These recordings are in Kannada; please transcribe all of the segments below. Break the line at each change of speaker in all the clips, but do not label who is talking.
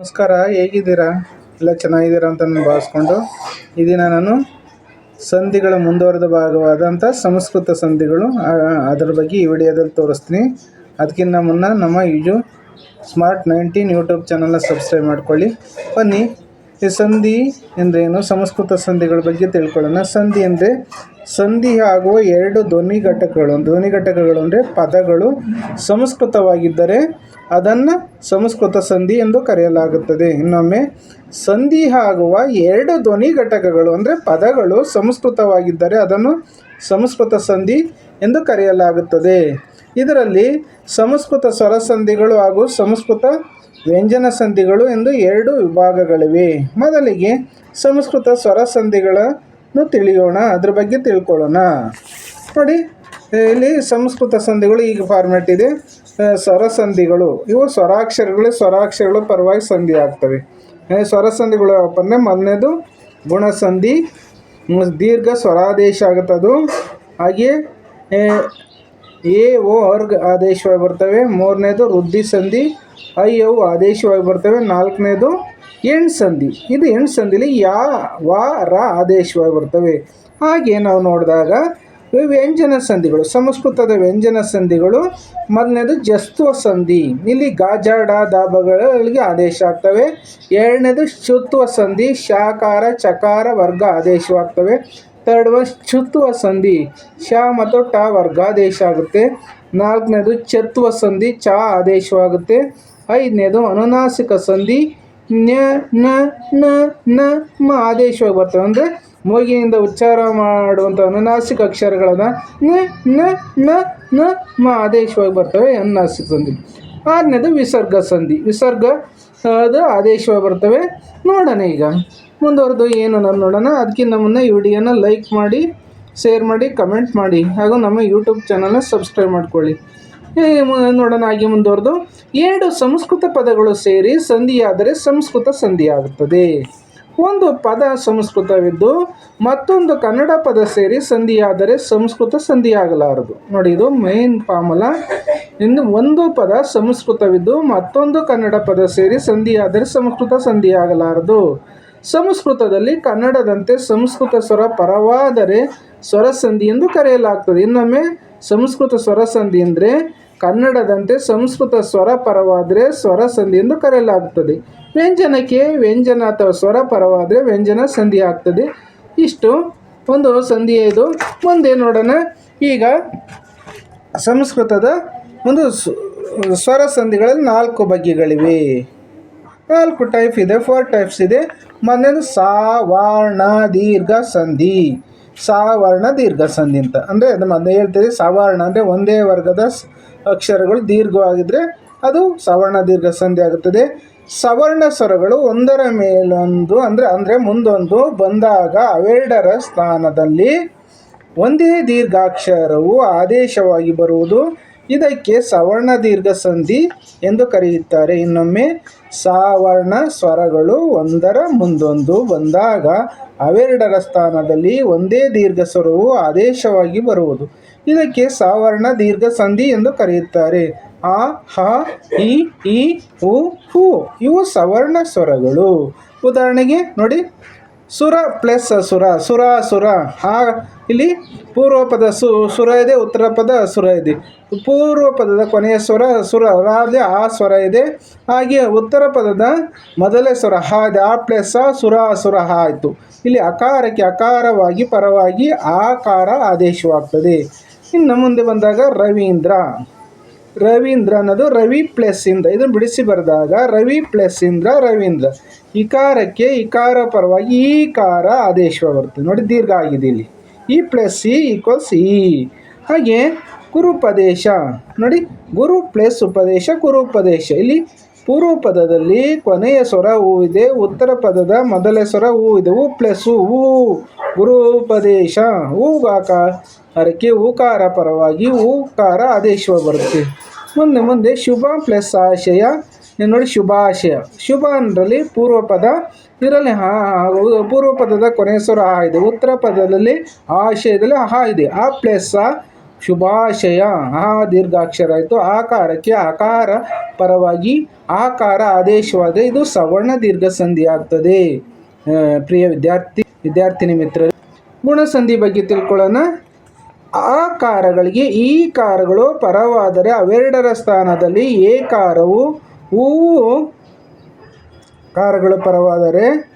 ನಮಸ್ಕಾರ, ಹೇಗಿದ್ದೀರಾ? ಎಲ್ಲ ಚೆನ್ನಾಗಿದ್ದೀರಾ ಅಂತ ನಾನು ಭಾವಿಸ್ಕೊಂಡು ಈ ದಿನ ನಾನು ಸಂಧಿಗಳ ಮುಂದುವರೆದ ಭಾಗವಾದಂಥ ಸಂಸ್ಕೃತ ಸಂಧಿಗಳು ಅದರ ಬಗ್ಗೆ ಈ ವಿಡಿಯೋದಲ್ಲಿ ತೋರಿಸ್ತೀನಿ. ಅದಕ್ಕಿಂತ ಮುನ್ನ ನಮ್ಮ ಯೂಜು ಸ್ಮಾರ್ಟ್ ನೈನ್ಟೀನ್ ಯೂಟ್ಯೂಬ್ ಚಾನಲ್ನ ಸಬ್ಸ್ಕ್ರೈಬ್ ಮಾಡ್ಕೊಳ್ಳಿ. ಬನ್ನಿ, ಈ ಸಂಧಿ ಎಂದರೇನು? ಸಂಸ್ಕೃತ ಸಂಧಿಗಳ ಬಗ್ಗೆ ತಿಳ್ಕೊಳ್ಳೋಣ. ಸಂಧಿ ಅಂದರೆ ಸಂಧಿ ಆಗುವ ಎರಡು ಧ್ವನಿ ಘಟಕಗಳು ಧ್ವನಿ ಘಟಕಗಳು ಅಂದರೆ ಪದಗಳು ಸಂಸ್ಕೃತವಾಗಿದ್ದರೆ ಅದನ್ನು ಸಂಸ್ಕೃತ ಸಂಧಿ ಎಂದು ಕರೆಯಲಾಗುತ್ತದೆ. ಇನ್ನೊಮ್ಮೆ, ಸಂಧಿ ಆಗುವ ಎರಡು ಧ್ವನಿ ಘಟಕಗಳು ಅಂದರೆ ಪದಗಳು ಸಂಸ್ಕೃತವಾಗಿದ್ದರೆ ಅದನ್ನು ಸಂಸ್ಕೃತ ಸಂಧಿ ಎಂದು ಕರೆಯಲಾಗುತ್ತದೆ. ಇದರಲ್ಲಿ ಸಂಸ್ಕೃತ ಸ್ವರ ಸಂಧಿಗಳು ಹಾಗೂ ಸಂಸ್ಕೃತ ವ್ಯಂಜನ ಸಂಧಿಗಳು ಎಂದು ಎರಡು ವಿಭಾಗಗಳಿವೆ. ಮೊದಲಿಗೆ ಸಂಸ್ಕೃತ ಸ್ವರ ಸಂಧಿಗಳನ್ನು ತಿಳಿಯೋಣ. ಅದ್ರ ಬಗ್ಗೆ ತಿಳ್ಕೊಳ್ಳೋಣ. ನೋಡಿ, ಇಲ್ಲಿ ಸಂಸ್ಕೃತ ಸಂಧಿಗಳು ಈಗ ಫಾರ್ಮ್ಯಾಟ್ ಇದೆ. ಆ, ಸ್ವರ ಸಂಧಿಗಳು ಇವು ಸ್ವರಾಕ್ಷರಗಳು ಸ್ವರಾಕ್ಷರಗಳು ಪರವಾಗಿ ಸಂಧಿ ಆಗ್ತವೆ ಸ್ವರಸಂಧಿಗಳು ಸ್ವರ ಸಂಧಿಗಳು ಯಾವಪ್ಪ ಅಂದರೆ ಮೊದಲನೇದು ಗುಣಸಂಧಿ ದೀರ್ಘ ಸ್ವರಾದೇಶ ಅದು ಹಾಗೆಯೇ ಎ ಓ ವರ್ಗ ಆದೇಶವಾಗಿ ಬರ್ತವೆ. ಮೂರನೇದು ವೃದ್ಧಿ ಸಂಧಿ ಐ ಅವು ಆದೇಶವಾಗಿ ಬರ್ತವೆ. ನಾಲ್ಕನೇದು ಎಂಟು ಸಂಧಿ ಇದು ಎಂಟು ಸಂಧಿಲಿ ಯಾ ವ ರ ಆದೇಶವಾಗಿ ಬರ್ತವೆ. ಹಾಗೆ ನಾವು ನೋಡಿದಾಗ ವ್ಯಂಜನ ಸಂಧಿಗಳು. ಸಂಸ್ಕೃತದ ವ್ಯಂಜನ ಸಂಧಿಗಳು. ಮೊದಲನೇದು ಜಸ್ತ್ವ ಸಂಧಿ. ಇಲ್ಲಿ ಗಾಜಾಡ ದಾಬಗಳಿಗೆ ಆದೇಶ ಆಗ್ತವೆ. ಎರಡನೇದು ಶುತ್ವ ಸಂಧಿ. ಶಾಕಾರ, ಚಕಾರ, ವರ್ಗ ಆದೇಶವಾಗ್ತವೆ ಥರ್ಡ್ ಒನ್ ಶುತ್ವ ಸಂಧಿ. ಶ ಮತ್ತು ಟ ವರ್ಗಾದೇಶ ಆಗುತ್ತೆ. ನಾಲ್ಕನೇದು ಚತ್ವ ಸಂಧಿ. ಚ ಆದೇಶವಾಗುತ್ತೆ ಐದನೇದು ಅನುನಾಸಿಕ ಸಂಧಿ. ನ್ಯ, ನ ನ ನ, ಮ ಆದೇಶವಾಗಿ ಬರ್ತವೆ. ಅಂದರೆ ಮೂಗಿನಿಂದ ಉಚ್ಚಾರ ಮಾಡುವಂಥ ಅನುನಾಸಿಕ ಅಕ್ಷರಗಳನ್ನು ನ ನ ನ ನ, ಮ ಆದೇಶವಾಗಿ ಬರ್ತವೆ ಅನುನಾಸಿಕ ಸಂಧಿ. ಆರನೇದು ವಿಸರ್ಗ ಸಂಧಿ. ವಿಸರ್ಗ ಅದು ಆದೇಶವಾಗಿ ಬರ್ತವೆ. ನೋಡೋಣ ಈಗ. ಮುಂದುವರೆದು ಏನು ನಾನು ನೋಡೋಣ. ಅದಕ್ಕಿಂತ ಮುನ್ನ ಈ ವಿಡಿಯೋನ ಲೈಕ್ ಮಾಡಿ, ಶೇರ್ ಮಾಡಿ, ಕಮೆಂಟ್ ಮಾಡಿ, ಹಾಗೂ ನಮ್ಮ ಯೂಟ್ಯೂಬ್ ಚಾನಲ್ನ ಸಬ್ಸ್ಕ್ರೈಬ್ ಮಾಡ್ಕೊಳ್ಳಿ. ನೋಡೋಣ ಹಾಗೆ ಮುಂದುವರೆದು. ಎರಡು ಸಂಸ್ಕೃತ ಪದಗಳು ಸೇರಿ ಸಂಧಿಯಾದರೆ ಸಂಸ್ಕೃತ ಸಂಧಿಯಾಗುತ್ತದೆ. ಒಂದು ಪದ ಸಂಸ್ಕೃತವಿದ್ದು, ಮತ್ತೊಂದು ಕನ್ನಡ ಪದ ಸೇರಿ ಸಂಧಿಯಾದರೆ ಸಂಸ್ಕೃತ ಸಂಧಿಯಾಗಲಾರದು. ನೋಡಿ, ಇದು ಮೇನ್ ಫಾರ್ಮುಲ ಇನ್ನು ಒಂದು ಪದ ಸಂಸ್ಕೃತವಿದ್ದು, ಮತ್ತೊಂದು ಕನ್ನಡ ಪದ ಸೇರಿ ಸಂಧಿಯಾದರೆ ಸಂಸ್ಕೃತ ಸಂಧಿಯಾಗಲಾರದು. ಸಂಸ್ಕೃತದಲ್ಲಿ ಕನ್ನಡದಂತೆ ಸಂಸ್ಕೃತ ಸ್ವರ ಪರವಾದರೆ ಸ್ವರ ಸಂಧಿ ಎಂದು ಕರೆಯಲಾಗ್ತದೆ. ಇನ್ನೊಮ್ಮೆ, ಸಂಸ್ಕೃತ ಸ್ವರ ಸಂಧಿ ಅಂದರೆ ಕನ್ನಡದಂತೆ ಸಂಸ್ಕೃತ ಸ್ವರ ಪರವಾದರೆ ಸ್ವರ ಸಂಧಿ ಎಂದು ಕರೆಯಲಾಗುತ್ತದೆ. ವ್ಯಂಜನಕ್ಕೆ ವ್ಯಂಜನ ಅಥವಾ ಸ್ವರ ಪರವಾದರೆ ವ್ಯಂಜನ ಸಂಧಿ ಆಗ್ತದೆ. ಇಷ್ಟು. ಒಂದು ಸಂಧಿ ಇದು. ಮುಂದೆ ನೋಡೋಣ. ಈಗ ಸಂಸ್ಕೃತದ ಒಂದು ಸ್ವ- ಸ್ವರ ಸಂಧಿಗಳಲ್ಲಿ ನಾಲ್ಕು ಬಗೆಗಳಿವೆ. ನಾಲ್ಕು ಟೈಪ್ ಇದೆ ಫೋರ್ ಟೈಪ್ಸ್ ಇದೆ. ಮೊದಲನೇದು ಸಾವರ್ಣ ದೀರ್ಘ, ಸಂಧಿ. ಸಾವರ್ಣ ದೀರ್ಘ ಸಂಧಿ ಅಂತ ಅಂದರೆ ನಮ್ಮ ಅದನ್ನ ಹೇಳ್ತೀವಿ ಸಾವರ್ಣ ಅಂದರೆ ಒಂದೇ ವರ್ಗದ ಅಕ್ಷರಗಳು ದೀರ್ಘವಾಗಿದ್ದರೆ ಅದು ಸವರ್ಣ ದೀರ್ಘ ಸಂಧಿ ಆಗುತ್ತದೆ. ಸವರ್ಣ ಸ್ವರಗಳು ಒಂದರ ಮೇಲೊಂದು ಅಂದರೆ ಅಂದರೆ ಮುಂದೊಂದು ಬಂದಾಗ ಅವೆರಡರ ಸ್ಥಾನದಲ್ಲಿ ಒಂದೇ ದೀರ್ಘಾಕ್ಷರವು ಆದೇಶವಾಗಿ ಬರುವುದು. ಇದಕ್ಕೆ ಸವರ್ಣ ದೀರ್ಘ ಸಂಧಿ ಎಂದು ಕರೆಯುತ್ತಾರೆ. ಇನ್ನೊಮ್ಮೆ, ಸಾವರ್ಣ ಸ್ವರಗಳು ಒಂದರ ಮುಂದೊಂದು ಬಂದಾಗ ಅವೆರಡರ ಸ್ಥಾನದಲ್ಲಿ ಒಂದೇ ದೀರ್ಘ ಸ್ವರವು ಆದೇಶವಾಗಿ ಬರುವುದು. ಇದಕ್ಕೆ ಸಾವರ್ಣ ದೀರ್ಘ ಸಂಧಿ ಎಂದು ಕರೆಯುತ್ತಾರೆ. ಆ, ಹ ಇ ಈ, ಉ, ಹೂ ಇವು ಸವರ್ಣ ಸ್ವರಗಳು. ಉದಾಹರಣೆಗೆ ನೋಡಿ. ಸುರ ಪ್ಲಸ್ ಸುರ ಸುರ ಸುರ. ಆ, ಇಲ್ಲಿ ಪೂರ್ವ ಪದ ಸು, ಸುರ ಇದೆ, ಉತ್ತರ ಪದ ಸುರ ಇದೆ. ಪೂರ್ವ ಪದದ ಕೊನೆಯ ಸ್ವರ ಸುರ ರಾದೆ ಆ ಸ್ವರ ಇದೆ. ಹಾಗೆ ಉತ್ತರ ಪದದ ಮೊದಲೇ ಸ್ವರ, ಹಾ ಇದೆ, ಆ ಪ್ಲಸ್ ಸುರ ಸುರ ಆಯಿತು. ಇಲ್ಲಿ ಅಕಾರಕ್ಕೆ ಅಕಾರವಾಗಿ, ಪರವಾಗಿ ಆಕಾರ ಆದೇಶವಾಗ್ತದೆ. ಇನ್ನು ಮುಂದೆ ಬಂದಾಗ ರವೀಂದ್ರ. ರವೀಂದ್ರ ಅನ್ನೋದು ರವಿ ಪ್ಲಸ್ ಇಂದ್ರ. ಇದನ್ನು ಬಿಡಿಸಿ ಬರೆದಾಗ, ರವಿ ಪ್ಲಸ್ ಇಂದ್ರ, ರವೀಂದ್ರ. ಇಕಾರಕ್ಕೆ ಇಕಾರ ಪರವಾಗಿ ಈಕಾರ ಆದೇಶ ಬರುತ್ತೆ. ನೋಡಿ, ದೀರ್ಘ ಆಗಿದೆ ಇಲ್ಲಿ. ಇ ಪ್ಲಸ್ ಇ ಈಕ್ವಲ್ಸ್ ಇ ಹಾಗೆ ಗುರುಪದೇಶ. ನೋಡಿ, ಗುರು ಪ್ಲಸ್ ಉಪದೇಶ, ಗುರುಪದೇಶ. ಇಲ್ಲಿ ಪೂರ್ವ ಪದದಲ್ಲಿ ಕೊನೆಯ ಸ್ವರ ಹೂ ಇದೆ ಉತ್ತರ ಪದದ ಮೊದಲ ಸ್ವರ ಹೂ ಇದೆ ಹೂ ಪ್ಲಸ್ ಹೂ ಗುರುಪದೇಶ. ಹೂಗಾಕಾರಕ್ಕೆ ಹೂಕಾರ ಪರವಾಗಿ ಹೂಕಾರ ಆದೇಶವ ಬರುತ್ತೆ. ಮುಂದೆ ಮುಂದೆ ಶುಭ ಪ್ಲಸ್ ಆಶಯ. ನೋಡಿ ಶುಭಾಶಯ. ಶುಭ ಅಂದ್ರಲ್ಲಿ ಪೂರ್ವ ಪದ ಇದರಲ್ಲಿ ಹಾ ಪೂರ್ವ ಪದದ ಕೊನೆಯ ಸ್ವರ ಆ ಇದೆ. ಉತ್ತರ ಪದದಲ್ಲಿ ಆಶಯದಲ್ಲಿ ಹಾ ಇದೆ. ಆ ಪ್ಲಸ್ ಶುಭಾಶಯ. ಆ ದೀರ್ಘಾಕ್ಷರ. ಆಯಿತು ಆಕಾರಕ್ಕೆ ಆಕಾರ ಪರವಾಗಿ ಆಕಾರ ಆದೇಶವಾದರೆ ಇದು ಸವರ್ಣ ದೀರ್ಘ ಸಂಧಿ ಆಗ್ತದೆ. ಆ, ಪ್ರಿಯ ವಿದ್ಯಾರ್ಥಿ ವಿದ್ಯಾರ್ಥಿನಿ ಮಿತ್ರರು ಗುಣಸಂಧಿ ಬಗ್ಗೆ ತಿಳ್ಕೊಳ್ಳೋಣ. ಆಕಾರಗಳಿಗೆ ಈ ಕಾರಗಳು ಪರವಾದರೆ ಅವೆರಡರ ಸ್ಥಾನದಲ್ಲಿ ಏ ಕಾರವು ಹೂವು ಕಾರಗಳು ಪರವಾದರೆ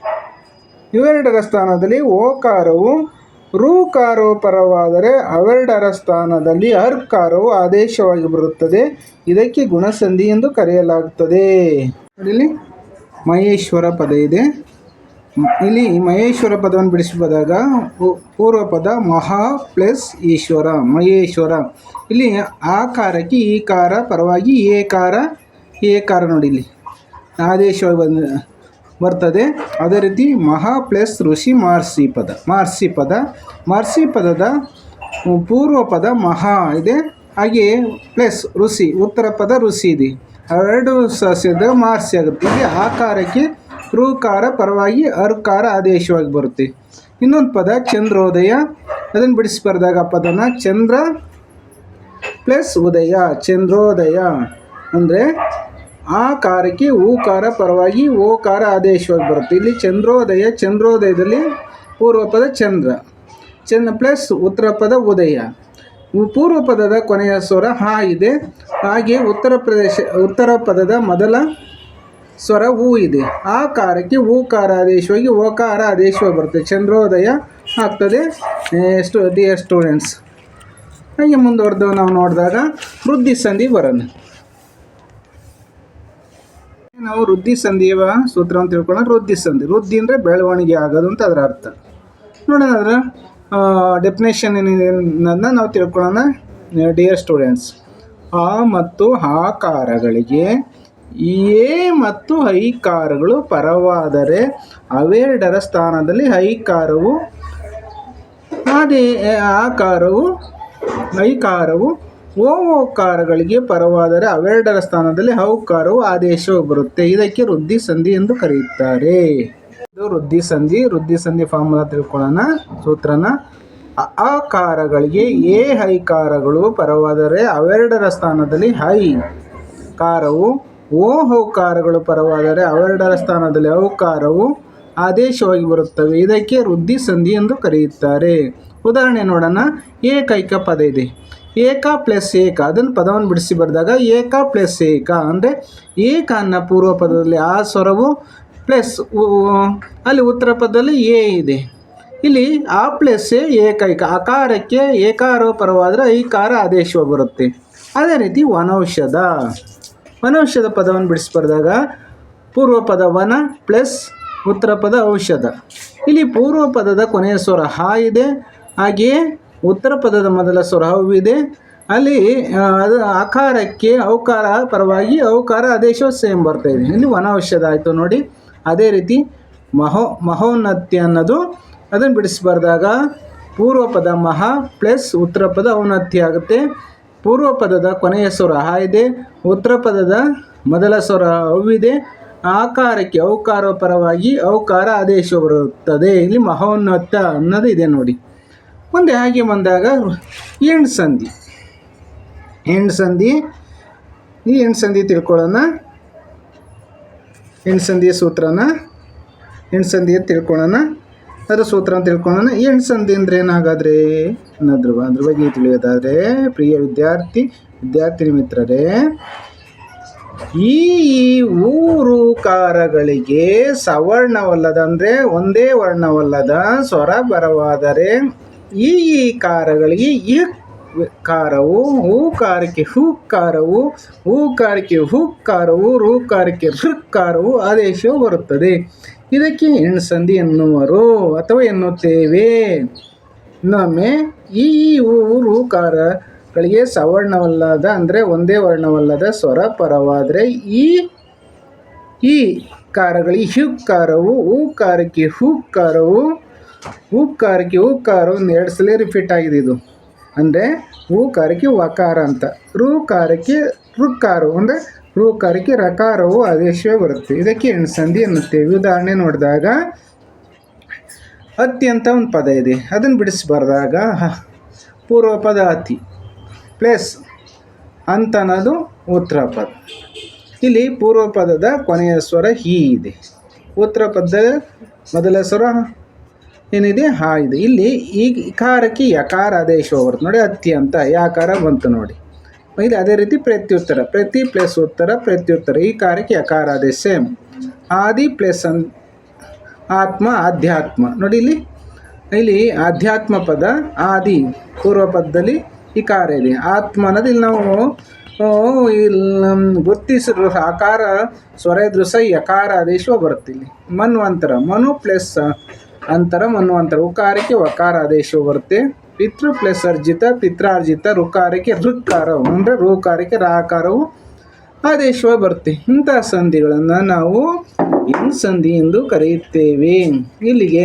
ಇವೆರಡರ ಸ್ಥಾನದಲ್ಲಿ ಓಕಾರವು ಋಕಾರವು ಪರವಾದರೆ ಅವೆರಡರ ಸ್ಥಾನದಲ್ಲಿ ಅರ್ಕಾರವು ಆದೇಶವಾಗಿ ಬರುತ್ತದೆ. ಇದಕ್ಕೆ ಗುಣಸಂಧಿ ಎಂದು ಕರೆಯಲಾಗುತ್ತದೆ. ಇಲ್ಲಿ ಮಹೇಶ್ವರ ಪದ ಇದೆ. ಇಲ್ಲಿ ಮಹೇಶ್ವರ ಪದವನ್ನು ಬಿಡಿಸಿ ಬಂದಾಗ ಪೂ- ಪೂರ್ವ ಪದ ಮಹಾ ಪ್ಲಸ್ ಈಶ್ವರ, ಮಹೇಶ್ವರ. ಇಲ್ಲಿ ಆಕಾರಕ್ಕೆ ಈ ಕಾರ ಪರವಾಗಿ ಏಕಾರ ಏಕಾರ ನೋಡಿ ಇಲ್ಲಿ ಆದೇಶವಾಗಿ ಬಂದ ಬರ್ತದೆ. ಅದೇ ರೀತಿ ಮಹಾ ಪ್ಲಸ್ ಋಷಿ ಮಾರ್ಸಿ ಪದ ಮಾರ್ಸಿ ಪದ, ಮಾರ್ಸಿ ಪದದ ಪೂರ್ವ ಪದ ಮಹಾ ಇದೆ. ಹಾಗೆಯೇ ಪ್ಲಸ್ ಋಷಿ, ಉತ್ತರ ಪದ ಋಷಿ ಇದೆ. ಎರಡು ಸಸ್ಯದ ಮಾರ್ಸಿ ಆಗುತ್ತೆ. ಇಲ್ಲಿ ಆಕಾರಕ್ಕೆ ಋಕಾರ ಪರವಾಗಿ ಅರ್ಕಾರ ಆದೇಶವಾಗಿ ಬರುತ್ತೆ. ಇನ್ನೊಂದು ಪದ ಚಂದ್ರೋದಯ. ಅದನ್ನು ಬಿಡಿಸಿ ಬರೆದಾಗ ಪದನ ಚಂದ್ರ ಪ್ಲಸ್ ಉದಯ, ಚಂದ್ರೋದಯ. ಅಂದರೆ ಆಕಾರಕ್ಕೆ ಊಕಾರ ಪರವಾಗಿ ಓಕಾರ ಆದೇಶವಾಗಿ ಬರುತ್ತೆ. ಇಲ್ಲಿ ಚಂದ್ರೋದಯ, ಚಂದ್ರೋದಯದಲ್ಲಿ ಪೂರ್ವ ಪದ ಚಂದ್ರ. ಚಂದ್ರ ಪ್ಲಸ್ ಉತ್ತರ ಪದ ಉದಯ. ಪೂರ್ವ ಪದದ ಕೊನೆಯ ಸ್ವರ ಹಾ ಇದೆ. ಹಾಗೆ ಉತ್ತರ ಪ್ರದೇಶ, ಉತ್ತರ ಪದದ ಮೊದಲ ಸ್ವರ ಹೂ ಇದೆ. ಆ ಕಾರಕ್ಕೆ ಊಕಾರ ಆದೇಶವಾಗಿ ಓಕಾರ ಆದೇಶವಾಗಿ ಬರುತ್ತೆ. ಚಂದ್ರೋದಯ ಆಗ್ತದೆ. ಎಷ್ಟು ಡಿಯರ್ ಸ್ಟೂಡೆಂಟ್ಸ್ ಹಾಗೆ ಮುಂದುವರೆದು ನಾವು ನೋಡಿದಾಗ ವೃದ್ಧಿ ಸಂಧಿ ಬರೋಣ ನಾವು ವೃದ್ಧಿ ಸಂಧಿಯ ಸೂತ್ರವನ್ನು ತಿಳ್ಕೊಳ್ಳೋಣ. ವೃದ್ಧಿ ಸಂಧಿ. ವೃದ್ಧಿ ಅಂದರೆ ಬೆಳವಣಿಗೆ ಆಗೋದು ಅಂತ ಅದರ ಅರ್ಥ. ನೋಡೋಣ ಅದರ ಡೆಫಿನೇಷನ್ ಏನಿದೆ ನಾವು ತಿಳ್ಕೊಳ್ಳೋಣ. ಡಿಯರ್ ಸ್ಟೂಡೆಂಟ್ಸ್ ಆ ಮತ್ತು ಆಕಾರಗಳಿಗೆ ಏ ಮತ್ತು ಐಕಾರಗಳು ಪರವಾದರೆ ಅವೆರಡರ ಸ್ಥಾನದಲ್ಲಿ ಐಕಾರವು ಅದೇ ಆಕಾರವು ಐಕಾರವು ಓ ಓಕಾರಗಳಿಗೆ ಪರವಾದರೆ ಅವೆರಡರ ಸ್ಥಾನದಲ್ಲಿ ಹೌಕಾರವು ಆದೇಶವು ಬರುತ್ತೆ. ಇದಕ್ಕೆ ವೃದ್ಧಿ ಸಂಧಿ ಎಂದು ಕರೆಯುತ್ತಾರೆ. ಇದು ವೃದ್ಧಿ ಸಂಧಿ. ವೃದ್ಧಿ ಸಂಧಿ ಫಾರ್ಮುಲಾ ತಿಳ್ಕೊಳ್ಳೋಣ. ಸೂತ್ರನ ಅಕಾರಗಳಿಗೆ ಎ ಹೈಕಾರಗಳು ಪರವಾದರೆ ಅವೆರಡರ ಸ್ಥಾನದಲ್ಲಿ ಹೈ ಕಾರವು ಓ ಹೌಕಾರಗಳು ಪರವಾದರೆ ಅವೆರಡರ ಸ್ಥಾನದಲ್ಲಿ ಔಕಾರವು ಆದೇಶವಾಗಿ ಬರುತ್ತವೆ. ಇದಕ್ಕೆ ವೃದ್ಧಿ ಸಂಧಿ ಎಂದು ಕರೆಯುತ್ತಾರೆ. ಉದಾಹರಣೆ ನೋಡೋಣ. ಏಕೈಕ ಪದ ಇದೆ. ಏಕ ಪ್ಲಸ್ ಏಕ, ಅದನ್ನು ಪದವನ್ನು ಬಿಡಿಸಿ ಬರೆದಾಗ ಏಕ ಪ್ಲಸ್ ಏಕ, ಅಂದರೆ ಏಕ ಅನ್ನೋ ಪೂರ್ವ ಪದದಲ್ಲಿ ಆ ಸ್ವರವು ಪ್ಲಸ್ ಅಲ್ಲಿ ಉತ್ತರ ಪದದಲ್ಲಿ ಎ ಇದೆ. ಇಲ್ಲಿ ಆ ಪ್ಲಸ್ ಏಕೈಕ ಅಕಾರಕ್ಕೆ ಏಕಾರೋಪರವಾದರೆ ಐಕಾರ ಆದೇಶವ ಬರುತ್ತೆ. ಅದೇ ರೀತಿ ವನೌಷಧ. ವನೌಷಧ ಪದವನ್ನು ಬಿಡಿಸಿ ಬರೆದಾಗ ಪೂರ್ವ ಪದ ವನ ಪ್ಲಸ್ ಉತ್ತರ ಪದ ಔಷಧ. ಇಲ್ಲಿ ಪೂರ್ವ ಪದದ ಕೊನೆಯ ಸ್ವರ ಹ ಇದೆ, ಹಾಗೆಯೇ ಉತ್ತರ ಪದದ ಮೊದಲ ಸ್ವರವಿದೆ ಅಲ್ಲಿ ಅದು ಆಕಾರಕ್ಕೆ ಅವಕಾರ ಪರವಾಗಿ ಅವಕಾರ ಆದೇಶ ಸೇಮ್ ಬರ್ತಾ ಇದೆ. ಇಲ್ಲಿ ವನೌಷಧ ಆಯಿತು ನೋಡಿ. ಅದೇ ರೀತಿ ಮಹೋ, ಮಹೋನ್ನತ್ಯ ಅನ್ನೋದು ಅದನ್ನು ಬಿಡಿಸಿ ಬರೆದಾಗ ಪೂರ್ವ ಪದ ಮಹಾ ಪ್ಲಸ್ ಉತ್ತರ ಪದ ಔನ್ನತ್ಯ ಆಗುತ್ತೆ. ಪೂರ್ವ ಪದದ ಕೊನೆಯ ಸ್ವರ ಹ ಇದೆ. ಉತ್ತರ ಪದದ ಮೊದಲ ಸ್ವರ ಅವಿದೆ ಆಕಾರಕ್ಕೆ ಅವಕಾರ ಪರವಾಗಿ ಅವಕಾರ ಆದೇಶ ಬರುತ್ತದೆ. ಇಲ್ಲಿ ಮಹೋನ್ನತ ಅನ್ನೋದು ಇದೆ ನೋಡಿ. ಮುಂದೆ ಹಾಗೆ ಬಂದಾಗ ಎಂಡ್ ಸಂಧಿ. ಎಂಡ್ ಸಂಧಿ. ಈ ಎಂಡ್ ಸಂಧಿ ತಿಳ್ಕೊಳ್ಳೋಣ. ಎಂಡ್ ಸಂಧಿಯ ಸೂತ್ರನ. ಎಂಡ್ ಸಂಧಿಯ ತಿಳ್ಕೊಳ್ಳೋಣ. ಅದರ ಸೂತ್ರ ತಿಳ್ಕೊಳ್ಳೋಣ. ಎಂಡ್ ಸಂಧಿ ಅಂದರೆ ಏನಾಗಾದ್ರೆ? ಅನ್ನೋದ್ರ ಅದ್ರ ಬಗ್ಗೆ ತಿಳಿಯೋದಾದರೆ, ಪ್ರಿಯ ವಿದ್ಯಾರ್ಥಿ, ವಿದ್ಯಾರ್ಥಿನಿ ಮಿತ್ರರೇ ಈ ಈ ಊರು ಕಾರಗಳಿಗೆ ಸವರ್ಣವಲ್ಲದ ಅಂದರೆ ಒಂದೇ ವರ್ಣವಲ್ಲದ ಸ್ವರ ಬರವಾದರೆ ಈ ಈ ಕಾರಗಳಿಗೆ ಈ ಕಾರವು ಹೂಕಾರಕ್ಕೆ ಹೂಕಾರವು ಹೂಕಾರಕ್ಕೆ ಹೂಕಾರವು ಋಕಾರಕ್ಕೆ ಕಾರವು ಆದೇಶವು ಬರುತ್ತದೆ. ಇದಕ್ಕೆ ಹೆಣ್ಸಂದಿ ಎನ್ನುವರು ಅಥವಾ ಎನ್ನುತ್ತೇವೆ. ಇನ್ನೊಮ್ಮೆ ಈ ಊ ಋಕಾರಗಳಿಗೆ ಸವರ್ಣವಲ್ಲದ ಅಂದರೆ ಒಂದೇ ವರ್ಣವಲ್ಲದ ಸ್ವರ ಪರವಾದರೆ ಈ ಈ ಕಾರಗಳಿಗೆ ಹ್ಯುಕ್ಕಾರವು ಹೂಕಾರಕ್ಕೆ ಹೂಕಾರವು ಹೂಕಾರಕ್ಕೆ ಹೂಕಾರವು ಒಂದು ಎರಡು ಸಲ ರಿಪೀಟ್ ಆಗಿದೆ ಇದು. ಅಂದರೆ ಹೂಕಾರಕ್ಕೆ ವಕಾರ ಅಂತ. ಋಕಾರಕ್ಕೆ ಋಕ್ಕಾರು ಅಂದರೆ ರೂಕಾರಕ್ಕೆ ರಕಾರವು ಆದೇಶವೇ ಬರುತ್ತೆ. ಇದಕ್ಕೆ ಎಣ್ಸಂಧಿ ಎನ್ನುತ್ತೇವೆ. ಉದಾಹರಣೆ ನೋಡಿದಾಗ ಅತ್ಯಂತ ಒಂದು ಪದ ಇದೆ. ಅದನ್ನು ಬಿಡಿಸಿ ಪೂರ್ವ ಪದ ಅತಿ ಪ್ಲಸ್ ಅಂತ ಅನ್ನೋದು ಉತ್ತರ ಪದ. ಇಲ್ಲಿ ಪೂರ್ವ ಪದದ ಕೊನೆಯ ಸ್ವರ ಹೀ ಇದೆ. ಉತ್ತರ ಪದದ ಮೊದಲ ಸ್ವರ ಏನಿದೆ? ಹಾ, ಇದೆ. ಇಲ್ಲಿ ಈ ಇಕಾರಕ್ಕೆ ಯಕಾರ ಆದೇಶ ಬರುತ್ತೆ ನೋಡಿ, ಅತ್ಯಂತ ಯಾಕಾರ ಬಂತು ನೋಡಿ. ಇಲ್ಲಿ ಅದೇ ರೀತಿ ಪ್ರತ್ಯುತ್ತರ. ಪ್ರತಿ ಪ್ಲಸ್ ಉತ್ತರ, ಪ್ರತ್ಯುತ್ತರ. ಈ ಕಾರ್ಯಕ್ಕೆ ಯಕಾರ ಆದೇಶ ಸೇಮ್. ಆದಿ ಪ್ಲಸ್ ಅನ್ ಆತ್ಮ ಆಧ್ಯಾತ್ಮ ನೋಡಿ ಇಲ್ಲಿ. ಇಲ್ಲಿ ಆಧ್ಯಾತ್ಮ ಪದ, ಆದಿ ಪೂರ್ವ ಪದದಲ್ಲಿ ಈ ಕಾರ್ಯ ಇದೆ. ಆತ್ಮ ಅನ್ನೋದು ಇಲ್ಲಿ ನಾವು ಇಲ್ಲಿ ಗುರ್ತಿಸಿದ್ರು ಆಕಾರ ಸ್ವರ ಸಹ ಯಕಾರ ಆದೇಶ ಬರುತ್ತೆ ಇಲ್ಲಿ. ಮನ್ವಂತರ. ಮನು ಪ್ಲಸ್ ಅಂತರ ಅನ್ನುವಂಥ ಉಕಾರಕ್ಕೆ ವಕಾರ ಆದೇಶ ಬರುತ್ತೆ. ಪಿತೃ ಪ್ಲಸ್ ಅರ್ಜಿತ, ಪಿತ್ರಾರ್ಜಿತ, ಋಕಾರಕ್ಕೆ ಋಕಾರವು ಅಂದರೆ ಋಕಾರಕ್ಕೆ ರಾಕಾರವು ಆದೇಶವಾಗಿ ಬರುತ್ತೆ. ಇಂತಹ ಸಂಧಿಗಳನ್ನು ನಾವು ಇನ್ ಸಂಧಿ ಎಂದು ಕರೆಯುತ್ತೇವೆ. ಇಲ್ಲಿಗೆ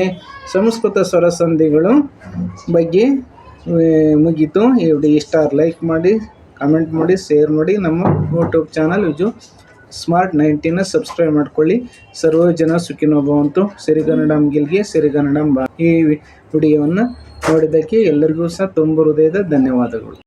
ಸಂಸ್ಕೃತ ಸ್ವರ ಸಂಧಿಗಳು ಬಗ್ಗೆ ಮುಗಿತು. ವಿಡಿಯೋ ಇಷ್ಟ ಲೈಕ್ ಮಾಡಿ ಕಮೆಂಟ್ ಮಾಡಿ ಶೇರ್ ಮಾಡಿ ನಮ್ಮ YouTube channel Viju. Smart nineteen subscribe ಮಾಡ್ಕೊಳ್ಳಿ. ಸರ್ವ ಜನ ಸುಖಿನೋ ಭವಂತು ಸಿರಿಗನ್ನಡಂ ಗಿಲ್ಗೆ ಸಿರಿಗನ್ನಡಂ ಬಾ ಈ ವಿಡಿಯೋವನ್ನು ನೋಡಿದ್ದಕ್ಕೆ ಎಲ್ಲರಿಗೂ ಸಹ ತುಂಬ ಹೃದಯದ ಧನ್ಯವಾದಗಳು.